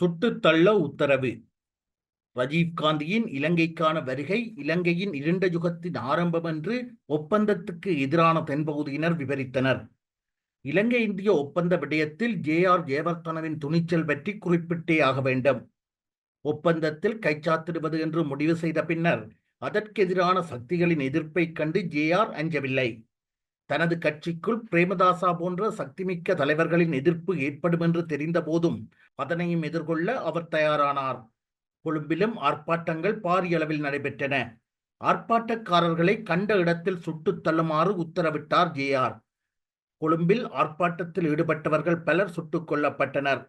சுட்டுத்தள்ள உத்தரவு. ரஜீவ்காந்தியின் இலங்கைக்கான வருகை இலங்கையின் இருண்ட யுகத்தின் ஆரம்பம் என்று ஒப்பந்தத்துக்கு எதிரான தென்பகுதியினர் விவரித்தனர் இலங்கை இந்திய ஒப்பந்த விடயத்தில் ஜே ஆர் ஜெயவர்த்தனவின் துணிச்சல் பற்றி குறிப்பிட்டே ஆக வேண்டும். ஒப்பந்தத்தில் கைச்சாத்திடுவது என்று முடிவு செய்த பின்னர் அதற்கெதிரான சக்திகளின் எதிர்ப்பைக் கண்டு ஜே ஆர் அஞ்சவில்லை. தனது கட்சிக்குள் பிரேமதாசா போன்ற சக்திமிக்க தலைவர்களின் எதிர்ப்பு ஏற்படும் என்று தெரிந்த போதும் அதனையும் எதிர்கொள்ள அவர் தயாரானார். கொழும்பிலும் ஆர்ப்பாட்டங்கள் பாரிய அளவில் நடைபெற்றன. ஆர்ப்பாட்டக்காரர்களை கண்ட இடத்தில் சுட்டுத் தள்ளுமாறு உத்தரவிட்டார் ஜே ஆர். கொழும்பில் ஆர்ப்பாட்டத்தில் ஈடுபட்டவர்கள் பலர் சுட்டுக் கொல்லப்பட்டனர்.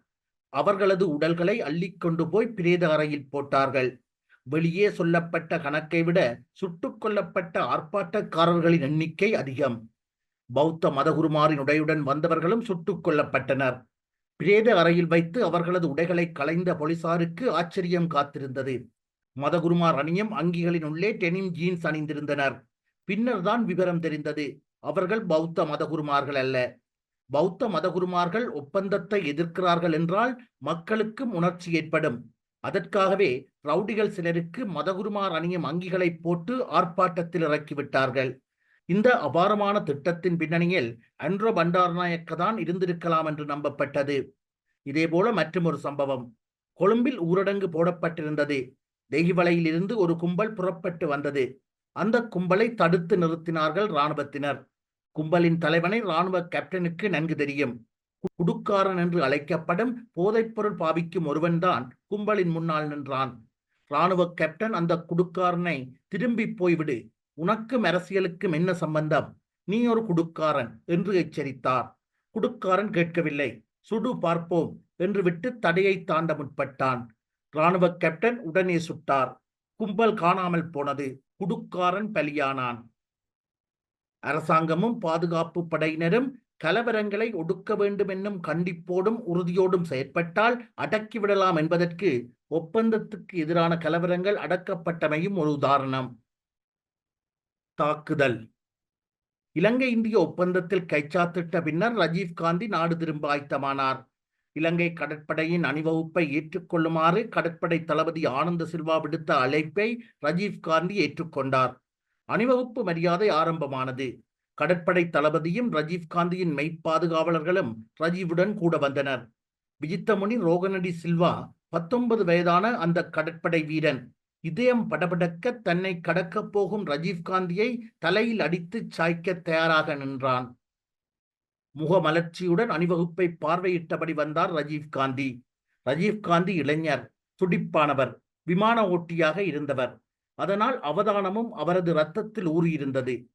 அவர்களது உடல்களை அள்ளிக்கொண்டு போய் பிரேத அறையில் போட்டார்கள். வெளியே சொல்லப்பட்ட கணக்கை விட சுட்டுக் கொல்லப்பட்ட ஆர்ப்பாட்டக்காரர்களின் எண்ணிக்கை அதிகம். பௌத்த மதகுருமாரின் உடையுடன் வந்தவர்களும் சுட்டுக் கொல்லப்பட்டனர். பிரேத அறையில் வைத்து அவர்களது உடைகளை களைந்த போலீசாருக்கு ஆச்சரியம் காத்திருந்தது. மதகுருமார் அணியும் அங்கிகளின் உள்ளே டெனிம் ஜீன்ஸ் அணிந்திருந்தனர். பின்னர் தான் விவரம் தெரிந்தது. அவர்கள் பௌத்த மதகுருமார்கள் அல்ல. பௌத்த மதகுருமார்கள் ஒப்பந்தத்தை எதிர்க்கிறார்கள் என்றால் மக்களுக்கும் உணர்ச்சி ஏற்படும். அதற்காகவே ரவுடிகள் சிலருக்கு மதகுருமார் அணியும் அங்கிகளை போட்டு ஆர்ப்பாட்டத்தில் இறக்கிவிட்டார்கள். இந்த அபாரமான திட்டத்தின் பின்னணியில் அன்ரோ பண்டாரநாயக்க தான் இருந்திருக்கலாம் என்று நம்பப்பட்டது. இதேபோல மற்றொரு சம்பவம். கொழும்பில் ஊரடங்கு போடப்பட்டிருந்தது. தெய்வலையிலிருந்து ஒரு கும்பல் புறப்பட்டு வந்தது. அந்த கும்பலை தடுத்து நிறுத்தினார்கள் இராணுவத்தினர். கும்பலின் தலைவனை இராணுவ கேப்டனுக்கு நன்கு தெரியும். குடுக்காரன் என்று அழைக்கப்படும் போதைப்பொருள் பாவிக்கும் ஒருவன்தான் கும்பலின் முன்னால் நின்றான். இராணுவ கேப்டன் அந்த குடுக்காரனை திரும்பி போய்விடு. உனக்கும் அரசியலுக்கும் என்ன சம்பந்தம்? நீ ஒரு குடுக்காரன் என்று எச்சரித்தார். குடுக்காரன் கேட்கவில்லை. சுடு பார்ப்போம் என்று விட்டு தடையை தாண்ட முற்பட்டான். இராணுவ கேப்டன் உடனே சுட்டார். கும்பல் காணாமல் போனது. குடுக்காரன் பலியானான். அரசாங்கமும் பாதுகாப்பு படையினரும் கலவரங்களை ஒடுக்க வேண்டும் என்னும் கண்டிப்போடும் உறுதியோடும் செயற்பட்டால் அடக்கிவிடலாம் என்பதற்கு ஒப்பந்தத்துக்கு எதிரான கலவரங்கள் அடக்கப்பட்டமையும் ஒரு உதாரணம். தாக்குதல். இலங்கை இந்திய ஒப்பந்தத்தில் கைச்சாத்திட்ட பின்னர் ரஜீவ் காந்தி நாடு திரும்ப ஆயத்தமானார். இலங்கை கடற்படையின் அணிவகுப்பை ஏற்றுக்கொள்ளுமாறு கடற்படை தளபதி ஆனந்த சில்வா விடுத்த அழைப்பை ரஜீவ் காந்தி ஏற்றுக்கொண்டார். அணிவகுப்பு மரியாதை ஆரம்பமானது. கடற்படை தளபதியும் ரஜீவ் காந்தியின் மெய்ப்பாதுகாவலர்களும் ரஜீவுடன் கூட வந்தனர். விஜித்தமுனி ரோகநடி சில்வா பத்தொன்பது வயதான அந்த கடற்படை வீரன். இதயம் படபடக்க தன்னை கடக்கப் போகும் ரஜீவ்காந்தியை தலையில் அடித்து சாய்க்க தயாராக நின்றான். முகமலர்ச்சியுடன் அணிவகுப்பை பார்வையிட்டபடி வந்தார் ரஜீவ்காந்தி காந்தி. காந்தி இளைஞர் துடிப்பானவர் விமான ஓட்டியாக இருந்தவர். அதனால் அவதானமும் அவரது இரத்தத்தில் ஊறியிருந்தது.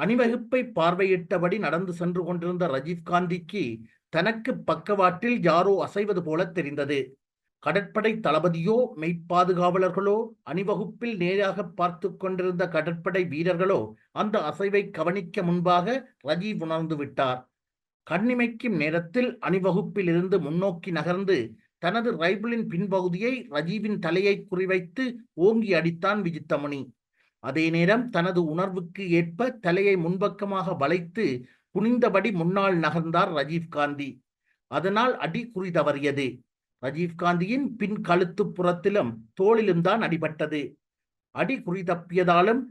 அணிவகுப்பை பார்வையிட்டபடி நடந்து சென்று கொண்டிருந்த ரஜீவ் காந்திக்கு தனக்கு பக்கவாட்டில் யாரோ அசைவது போல தெரிந்தது. கடற்படை தளபதியோ மெய்ப்பாதுகாவலர்களோ அணிவகுப்பில் நேராக பார்த்து கொண்டிருந்த கடற்படை வீரர்களோ அந்த அசைவை கவனிக்க முன்பாக ரஜீவ் உணர்ந்து விட்டார். கண்ணிமைக்கும் நேரத்தில் அணிவகுப்பில் இருந்து முன்னோக்கி நகர்ந்து தனது ரைபிளின் பின்பகுதியை ரஜீவின் தலையை குறிவைத்து ஓங்கி அடித்தான் விஜித்தமணி. அதே நேரம் தனது உணர்வுக்கு ஏற்ப தலையை முன்பக்கமாக வளைத்து குனிந்தபடி முன்னால் நகர்ந்தார் ரஜீவ் காந்தி அதனால் அடி குறி தவறியது காந்தியின் பின் கழுத்து புறத்திலும் தோளிலும் தான் அடிபட்டது. அடி குறி தப்பியதாலும்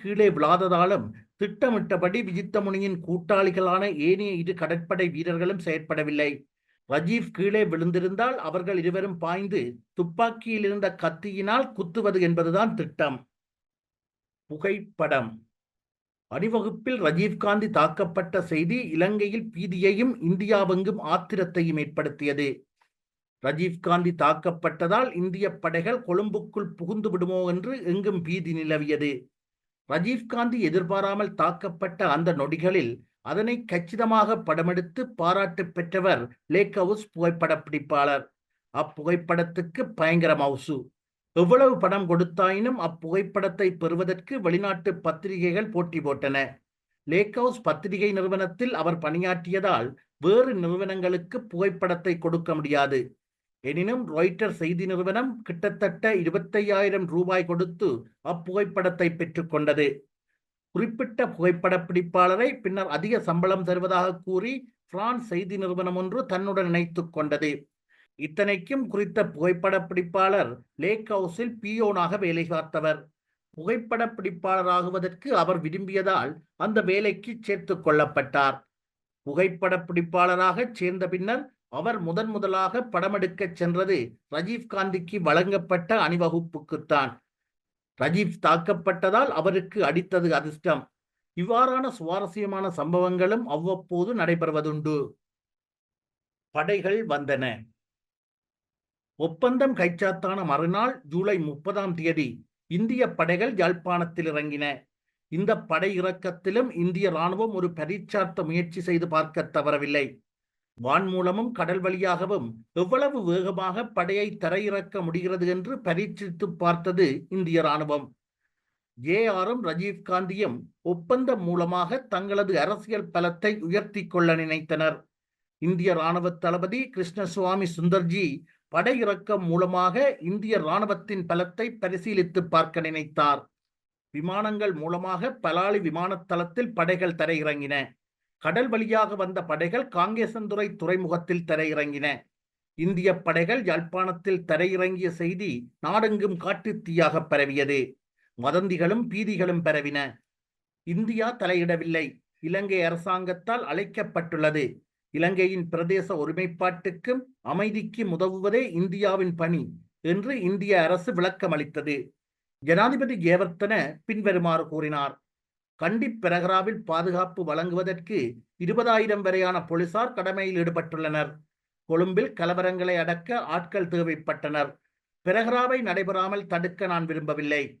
கீழே விழாததாலும் திட்டமிட்டபடி விஜித்தமுனியின் கூட்டாளிகளான ஏனைய இரு கடற்படை வீரர்களும் செயற்படவில்லை. ரஜீவ் கீழே விழுந்திருந்தால் அவர்கள் இருவரும் பாய்ந்து துப்பாக்கியில் இருந்த கத்தியினால் குத்துவது என்பதுதான் திட்டம். புகைப்படம். அணிவகுப்பில் ரஜீவ்காந்தி தாக்கப்பட்ட செய்தி இலங்கையில் பீதியையும் இந்தியாவெங்கும் ஆத்திரத்தையும் ஏற்படுத்தியது. ரஜீவ்காந்தி தாக்கப்பட்டதால் இந்திய படைகள் கொழும்புக்குள் புகுந்து விடுமோ என்று எங்கும் பீதி நிலவியது. ரஜீவ்காந்தி எதிர்பாராமல் தாக்கப்பட்ட அந்த நொடிகளில் அதனை கச்சிதமாக படமெடுத்து பாராட்டு பெற்றவர் லேக் ஹவுஸ் புகைப்பட பிடிப்பாளர். அப்புகைப்படத்துக்கு பயங்கர மவுசு. எவ்வளவு பணம் கொடுத்தாயினும் அப்புகைப்படத்தை பெறுவதற்கு வெளிநாட்டு பத்திரிகைகள் போட்டி போட்டன. லேக் ஹவுஸ் பத்திரிகை நிறுவனத்தில் அவர் பணியாற்றியதால் வேறு நிறுவனங்களுக்கு புகைப்படத்தை கொடுக்க முடியாது. எனினும் ராய்ட்டர் செய்தி நிறுவனம் கிட்டத்தட்ட இருபத்தையாயிரம் ரூபாய் கொடுத்து அப்புகைப்படத்தை பெற்றுக்கொண்டது குறிப்பிட்ட புகைப்பட பிடிப்பாளரை பின்னர் அதிக சம்பளம் தருவதாக கூறி பிரான்ஸ் செய்தி நிறுவனம் ஒன்று தன்னுடன் இணைத்துக் கொண்டது. இத்தனைக்கும் குறித்த புகைப்படப் பிடிப்பாளர் லேக் ஹவுஸில் பியோனாக வேலை பார்த்தவர். புகைப்படப் பிடிப்பாளராகுவதற்கு அவர் விரும்பியதால் அந்த வேலைக்கு சேர்த்து கொள்ளப்பட்டார். புகைப்படப் பிடிப்பாளராக சேர்ந்த பின்னர் அவர் முதன் முதலாக படமெடுக்க சென்றது ரஜீவ் காந்திக்கு வழங்கப்பட்ட அணிவகுப்புக்குத்தான். ரஜீவ் தாக்கப்பட்டதால் அவருக்கு அடித்தது அதிர்ஷ்டம். இவ்வாறான சுவாரஸ்யமான சம்பவங்களும் அவ்வப்போது நடைபெறுவதுண்டு. படைகள் வந்தன. ஒப்பந்தம் கைச்சாத்தான மறுநாள் ஜூலை முப்பதாம் தேதி இந்திய படைகள் யாழ்ப்பாணத்தில் இறங்கின. இந்த படை இறக்கத்திலும் இந்திய ராணுவம் ஒரு பரீட்சார்த்த முயற்சி செய்து பார்க்க தவறவில்லை. வான் மூலமும் கடல் வழியாகவும் எவ்வளவு வேகமாக படையை தரையிறக்க முடிகிறது என்று பரீட்சித்து பார்த்தது இந்திய ராணுவம் ஜேஆரும் ரஜீவ் காந்தியும் ஒப்பந்தம் மூலமாக தங்களது அரசியல் பலத்தை உயர்த்தி கொள்ள நினைத்தனர். இந்திய ராணுவ தளபதி கிருஷ்ணசுவாமி சுந்தர்ஜி படையிறக்கம் மூலமாக இந்திய ராணுவத்தின் பலத்தை பரிசீலித்து பார்க்க நினைத்தார். விமானங்கள் மூலமாக பலாலி விமானத்தளத்தில் படைகள் தரையிறங்கின. கடல் வழியாக வந்த படைகள் காங்கேசந்துறை துறைமுகத்தில் தரையிறங்கின. இந்திய படைகள் யாழ்ப்பாணத்தில் தரையிறங்கிய செய்தி நாடெங்கும் காட்டு தீயாக பரவியது. வதந்திகளும் பீதிகளும் பரவின. இந்தியா தலையிடவில்லை. இலங்கை அரசாங்கத்தால் அழைக்கப்பட்டுள்ளது. இலங்கையின் பிரதேச ஒருமைப்பாட்டுக்கும் அமைதிக்கும் உதவுவதே இந்தியாவின் பணி என்று இந்திய அரசு விளக்கமளித்தது. ஜனாதிபதி ஜெயவர்த்தன பின்வருமாறு கூறினார். கண்டி பிரகராவில் பாதுகாப்பு வழங்குவதற்கு இருபதாயிரம் வரையான போலீசார் கடமையில் ஈடுபட்டுள்ளனர். கொழும்பில் கலவரங்களை அடக்க ஆட்கள் தேவைப்பட்டனர். பிரகராவை நடைபெறாமல் தடுக்க நான் விரும்பவில்லை.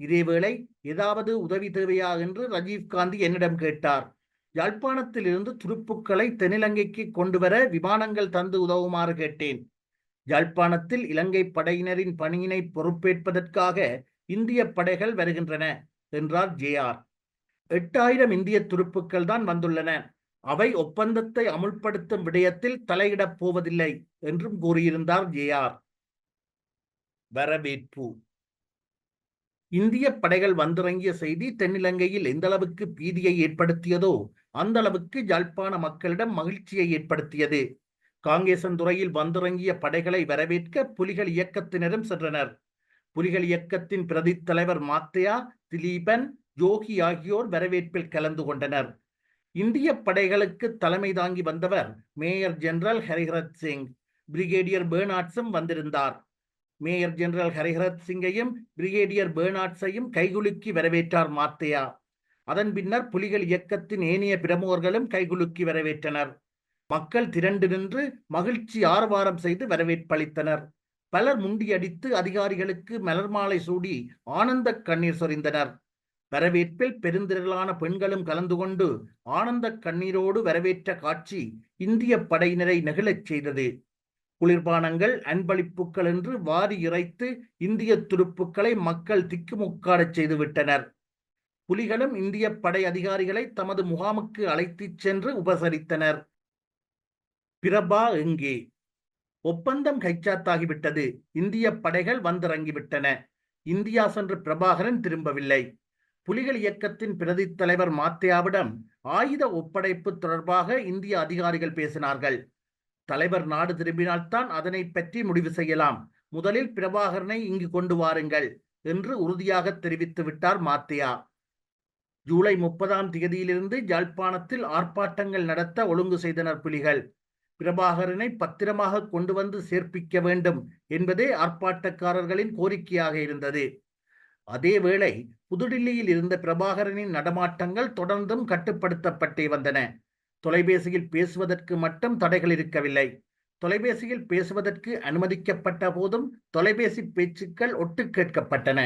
இதேவேளை ஏதாவது உதவி தேவையா என்று ரஜீவ் காந்தி என்னிடம் கேட்டார். யாழ்ப்பாணத்திலிருந்து துருப்புக்களை தென்னிலங்கைக்கு கொண்டு வர விமானங்கள் தந்து உதவுமாறு கேட்டேன். யாழ்ப்பாணத்தில் இலங்கை படையினரின் பணியினை பொறுப்பேற்பதற்காக இந்திய படைகள் வருகின்றன என்றார் ஜே ஆர். எட்டாயிரம் இந்திய துருப்புக்கள் தான் வந்துள்ளன. அவை ஒப்பந்தத்தை அமுல்படுத்தும் விடயத்தில் தலையிடப் போவதில்லை என்றும் கூறியிருந்தார் ஜே ஆர். வரவேற்பு. இந்திய படைகள் வந்திறங்கிய செய்தி தென்னிலங்கையில் எந்த அளவுக்கு பீதியை ஏற்படுத்தியதோ அந்த அளவுக்கு யாழ்ப்பாண மக்களிடம் மகிழ்ச்சியை ஏற்படுத்தியது. காங்கேசன்துறையில் வந்திறங்கிய படைகளை வரவேற்க புலிகள் இயக்கத்தினரும் சென்றனர். புலிகள் இயக்கத்தின் பிரதி தலைவர் மாத்தையா திலீபன் யோகி ஆகியோர் வரவேற்பில் கலந்து கொண்டனர். இந்திய படைகளுக்கு தலைமை தாங்கி வந்தவர் major general Hariharat Singh. Brigadier பேர்னாட்ஸும் வந்திருந்தார். மேயர் ஜெனரல் ஹரிஹரத் சிங்கையும் பிரிகேடியர் பேர்னாட்ஸையும் கைகுலுக்கி வரவேற்றார் மாத்தையா அதன் பின்னர் புலிகள் இயக்கத்தின் ஏனைய பிரமுகர்களும் கைகுலுக்கி வரவேற்றனர். மக்கள் திரண்டு நின்று மகிழ்ச்சி ஆரவாரம் செய்து வரவேற்பளித்தனர். பலர் முண்டியடித்து அதிகாரிகளுக்கு மலர் மாலை சூடி ஆனந்த கண்ணீர் சொரிந்தனர். வரவேற்பில் பெருந்திரளான பெண்களும் கலந்து கொண்டு ஆனந்த கண்ணீரோடு வரவேற்ற காட்சி இந்திய படையினரை நெகிழச் செய்தது. குளிர்பானங்கள் அன்பளிப்புகள் என்று வாரி இறைத்து இந்திய துருப்புக்களை மக்கள் திக்குமுக்காடச் செய்துவிட்டனர். புலிகளும் இந்திய படை அதிகாரிகளை தமது முகாமுக்கு அழைத்துச் சென்று உபசரித்தனர். பிரபா எங்கே? ஒப்பந்தம் கைச்சாத்தாகிவிட்டது. இந்திய படைகள் வந்திறங்கிவிட்டன. இந்தியா சென்ற பிரபாகரன் திரும்பவில்லை. புலிகள் இயக்கத்தின் பிரதி தலைவர் மாத்தியாவிடம் ஆயுத ஒப்படைப்பு தொடர்பாக இந்திய அதிகாரிகள் பேசினார்கள். தலைவர் நாடு திரும்பினால்தான் அதனை பற்றி முடிவு செய்யலாம். முதலில் பிரபாகரனை இங்கு கொண்டு வாருங்கள் என்று உறுதியாக தெரிவித்து விட்டார் மாத்தியா ஜூலை முப்பதாம் தேதியிலிருந்து யாழ்ப்பாணத்தில் ஆர்ப்பாட்டங்கள் நடத்த ஒழுங்கு செய்தனர் புலிகள். பிரபாகரனை பத்திரமாக கொண்டு வந்து சேர்ப்பிக்க வேண்டும் என்பதே ஆர்ப்பாட்டக்காரர்களின் கோரிக்கையாக இருந்தது. அதேவேளை புதுடில்லியில் இருந்த பிரபாகரனின் நடமாட்டங்கள் தொடர்ந்தும் கட்டுப்படுத்தப்பட்டே வந்தன. தொலைபேசியில் பேசுவதற்கு மட்டும் தடைகள் இருக்கவில்லை. தொலைபேசியில் பேசுவதற்கு அனுமதிக்கப்பட்ட போதும் தொலைபேசி பேச்சுக்கள் ஒட்டு கேட்கப்பட்டன.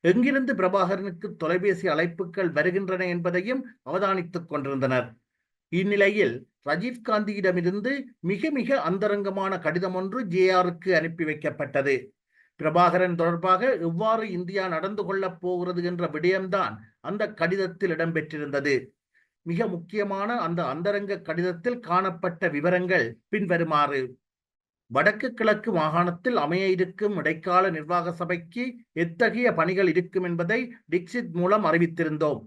எங்கிருந்து பிரபாகரனுக்கு தொலைபேசி அழைப்புகள் வருகின்றன என்பதையும் அவதானித்துக் கொண்டிருந்தனர். இந்நிலையில் ராஜீவ் காந்தியிடமிருந்து மிக மிக அந்தரங்கமான கடிதம் ஒன்று ஜேஆருக்கு அனுப்பி வைக்கப்பட்டது. பிரபாகரன் தொடர்பாக எவ்வாறு இந்தியா நடந்து கொள்ளப் போகிறது என்ற விடயம்தான் அந்த கடிதத்தில் இடம்பெற்றிருந்தது. மிக முக்கியமான அந்த அந்தரங்க கடிதத்தில் காணப்பட்ட விவரங்கள் பின்வருமாறு. வடக்கு கிழக்கு மாகாணத்தில் அமைய இருக்கும் இடைக்கால நிர்வாக சபைக்கு எத்தகைய பணிகள் இருக்கும் என்பதை டிக்சித் மூலம் அறிவித்திருந்தோம்.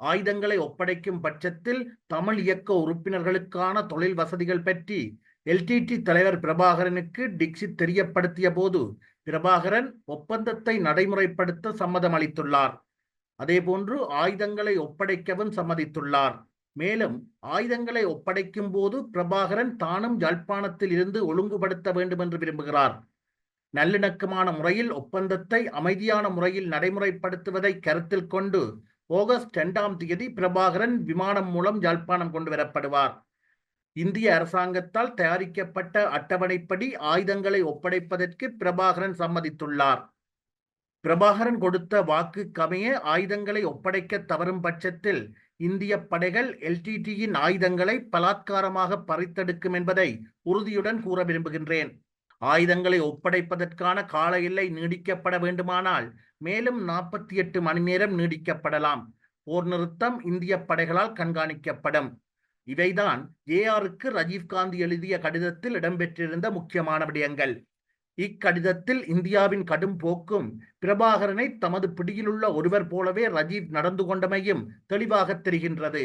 ஆயுதங்களை ஒப்படைக்கும் பட்சத்தில் தமிழ் இயக்க உறுப்பினர்களுக்கான தொழில் வசதிகள் பற்றி எல்டிடி தலைவர் பிரபாகரனுக்கு டிக்சித் தெரியப்படுத்திய போது பிரபாகரன் ஒப்பந்தத்தை நடைமுறைப்படுத்த சம்மதம் அளித்துள்ளார். அதேபோன்று ஆயுதங்களை ஒப்படைக்கவும் சம்மதித்துள்ளார். மேலும் ஆயுதங்களை ஒப்படைக்கும் போது பிரபாகரன் தானும் யாழ்ப்பாணத்தில் இருந்து ஒழுங்குபடுத்த வேண்டும் என்று விரும்புகிறார். நல்லிணக்கமான முறையில் ஒப்பந்தத்தை அமைதியான முறையில் நடைமுறைப்படுத்துவதை கருத்தில் கொண்டு ஆகஸ்ட் இரண்டாம் தேதி பிரபாகரன் விமானம் மூலம் யாழ்ப்பாணம் கொண்டு வரப்படுவார் இந்திய அரசாங்கத்தால் தயாரிக்கப்பட்ட அட்டவணைப்படி ஆயுதங்களை ஒப்படைப்பதற்கு பிரபாகரன் சம்மதித்துள்ளார். பிரபாகரன் கொடுத்த வாக்கு கமைய ஆயுதங்களை ஒப்படைக்க தவறும் பட்சத்தில் இந்திய படைகள் எல்டிடியின் ஆயுதங்களை பலாத்காரமாக பறித்தெடுக்கும் என்பதை உறுதியுடன் கூற விரும்புகின்றேன். ஆயுதங்களை ஒப்படைப்பதற்கான கால எல்லை நீடிக்கப்பட வேண்டுமானால் மேலும் நாற்பத்தி எட்டு மணி நேரம் நீடிக்கப்படலாம். போர் நிறுத்தம் இந்திய படைகளால் கண்காணிக்கப்படும். இவைதான் ஏஆருக்கு ரஜீவ்காந்தி எழுதிய கடிதத்தில் இடம்பெற்றிருந்த முக்கியமான விடயங்கள். இக்கடிதத்தில் இந்தியாவின் கடும் போக்கும் பிரபாகரனை தமது பிடியிலுள்ள ஒருவர் போலவே ரஜீவ் நடந்து கொண்டமையும் தெளிவாக தெரிகின்றது.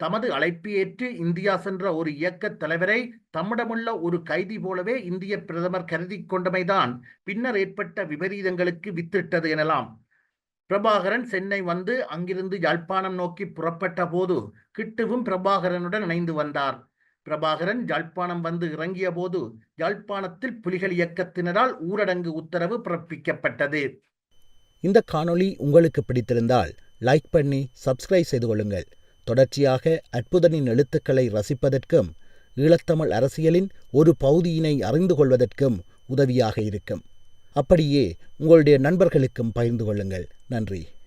தமது அழைப்பு ஏற்று இந்தியா சென்ற ஒரு இயக்க தலைவரை தம்மிடமுள்ள ஒரு கைதி போலவே இந்திய பிரதமர் கருதி கொண்டமைதான் பின்னர் ஏற்பட்ட விபரீதங்களுக்கு வித்திட்டது எனலாம். பிரபாகரன் சென்னை வந்து அங்கிருந்து யாழ்ப்பாணம் நோக்கி புறப்பட்ட போது கிட்டுவும் பிரபாகரனுடன் இணைந்து வந்தார். பிரபாகரன் யாழ்ப்பாணம் வந்து இறங்கிய போது யாழ்ப்பாணத்தில் புலிகள் இயக்கத்தினரால் ஊரடங்கு உத்தரவு பிறப்பிக்கப்பட்டது. இந்த காணொளி உங்களுக்கு பிடித்திருந்தால் லைக் பண்ணி சப்ஸ்கிரைப் செய்து கொள்ளுங்கள். தொடர்ச்சியாக அற்புதனின் எழுத்துக்களை ரசிப்பதற்கும் ஈழத்தமிழ் அரசியலின் ஒரு பகுதியினை அறிந்து கொள்வதற்கும் உதவியாக இருக்கும். அப்படியே உங்களுடைய நண்பர்களுக்கும் பகிர்ந்து கொள்ளுங்கள். நன்றி.